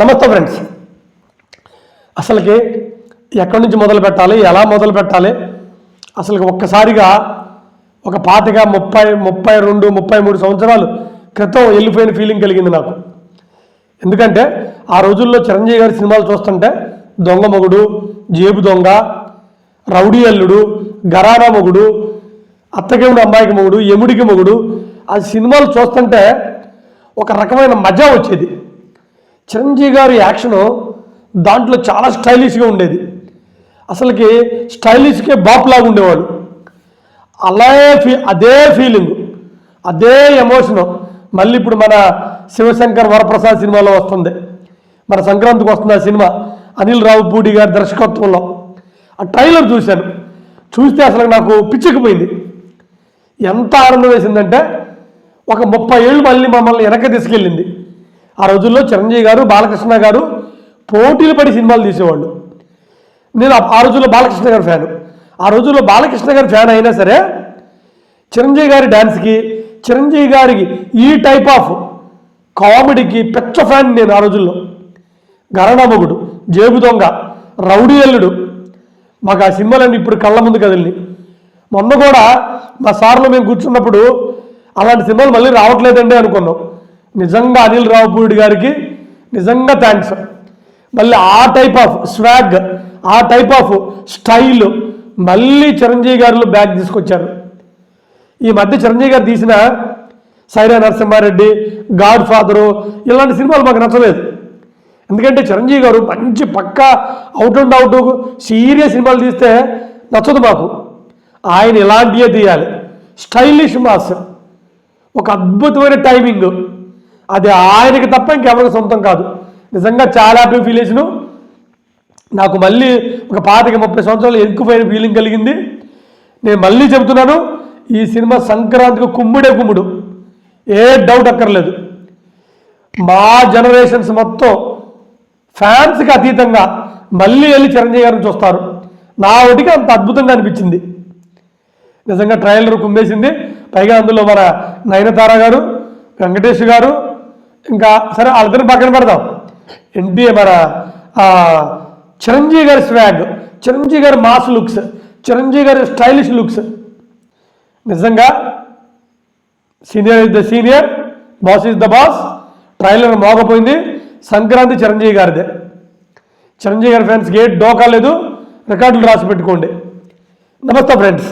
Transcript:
నమస్తే ఫ్రెండ్స్. అసలుకి ఎక్కడి నుంచి మొదలు పెట్టాలి ఎలా మొదలు పెట్టాలి? అసలు ఒక్కసారిగా ఒక పాతిక ముప్పై ముప్పై రెండు ముప్పై మూడు సంవత్సరాలు క్రితం వెళ్ళిపోయిన ఫీలింగ్ కలిగింది నాకు. ఎందుకంటే ఆ రోజుల్లో చిరంజీవి గారి సినిమాలు చూస్తుంటే దొంగ మొగుడు జేబు దొంగ రౌడీ అల్లుడు గరానా మొగుడు అత్తకేముడు అమ్మాయికి మొగుడు ఎముడికి మొగుడు ఆ సినిమాలు చూస్తుంటే ఒక రకమైన మజా వచ్చేది. చిరంజీవి గారి యాక్షను దాంట్లో చాలా స్టైలిష్గా ఉండేది. అసలుకి స్టైలిష్కే బాప్లాగా ఉండేవాడు. అలాగే ఫీ అదే ఫీలింగ్ అదే ఎమోషను. మళ్ళీ ఇప్పుడు మన శివశంకర్ వరప్రసాద్ సినిమాలో వస్తుంది. మన సంక్రాంతికి వస్తుంది ఆ సినిమా అనిల్ రావుపూడి గారి దర్శకత్వంలో. ఆ ట్రైలర్ చూశాను. చూస్తే అసలు నాకు పిచ్చెక్కిపోయింది. ఎంత ఆనందం వేసిందంటే ఒక ముప్పై ఏళ్ళు మళ్ళీ మమ్మల్ని వెనక తీసుకెళ్ళింది. ఆ రోజుల్లో చిరంజీవి గారు బాలకృష్ణ గారు పోటీలు పడి సినిమాలు తీసేవాళ్ళు. నేను ఆ- రోజుల్లో బాలకృష్ణ గారి ఫ్యాను. ఆ రోజుల్లో బాలకృష్ణ గారు ఫ్యాన్ అయినా సరే చిరంజీవి గారి డ్యాన్స్కి చిరంజీవి గారికి ఈ టైప్ ఆఫ్ కామెడీకి పెచ్చ ఫ్యాన్ నేను ఆ రోజుల్లో. గరణమగుడు జేబు దొంగ రౌడీ అల్లుడు. మాకు ఆ సినిమాలన్నీ ఇప్పుడు కళ్ళ ముందు కదిలి మొన్న కూడా మా సార్లో మేము కూర్చున్నప్పుడు అలాంటి సినిమాలు మళ్ళీ రావట్లేదండి అనుకున్నాం. నిజంగా అనిల్ రావుపూడి గారికి నిజంగా థ్యాంక్స్ మళ్ళీ ఆ టైప్ ఆఫ్ స్వాగ్ ఆ టైప్ ఆఫ్ స్టైల్ మళ్ళీ చిరంజీవి గారు బ్యాగ్ తీసుకొచ్చారు. ఈ మధ్య చిరంజీవి గారు తీసిన సైరా నరసింహారెడ్డి గాడ్ ఫాదరు ఇలాంటి సినిమాలు మాకు నచ్చలేదు. ఎందుకంటే చిరంజీవి గారు మంచి పక్కా అవుట్ అండ్ అవుట్ సీరియస్ సినిమాలు తీస్తే నచ్చదు మాకు. ఆయన ఇలాంటివే తీయాలి. Stylish mass. ఒక అద్భుతమైన టైమింగ్ అది ఆయనకి తప్ప ఇంకెవరికి సొంతం కాదు. నిజంగా చాలా హ్యాపీ ఫీల్ చేసిను నాకు మళ్ళీ ఒక పాతిక ముప్పై సంవత్సరాలు ఎక్కువైన ఫీలింగ్ కలిగింది. నేను మళ్ళీ చెబుతున్నాను ఈ సినిమా సంక్రాంతికి కుమ్ముడే కుమ్ముడు. ఏ డౌట్ అక్కర్లేదు. మా జనరేషన్స్ మొత్తం ఫ్యాన్స్కి అతీతంగా మళ్ళీ వెళ్ళి చిరంజీవి గారిని చూస్తారు. నా ఒకటికి అంత అద్భుతంగా అనిపించింది. నిజంగా ట్రైలర్ కుమ్మేసింది. పైగా అందులో మన నయనతార గారు వెంకటేష్ గారు ఇంకా సరే వాళ్ళిద్దరిని పక్కన పెడదాం. ఎన్టీ మన చిరంజీవి గారి స్వాగ్ చిరంజీవి గారి మాస్ లుక్స్ చిరంజీవి గారి స్టైలిష్ లుక్స్ నిజంగా senior is the senior boss is the boss trailer మోగపోయింది. Sankranti Chiranjeevi గారిదే. చిరంజీవి గారి ఫ్రెండ్స్కి ఏ డోకా లేదు. రికార్డులు రాసి పెట్టుకోండి. నమస్తే ఫ్రెండ్స్.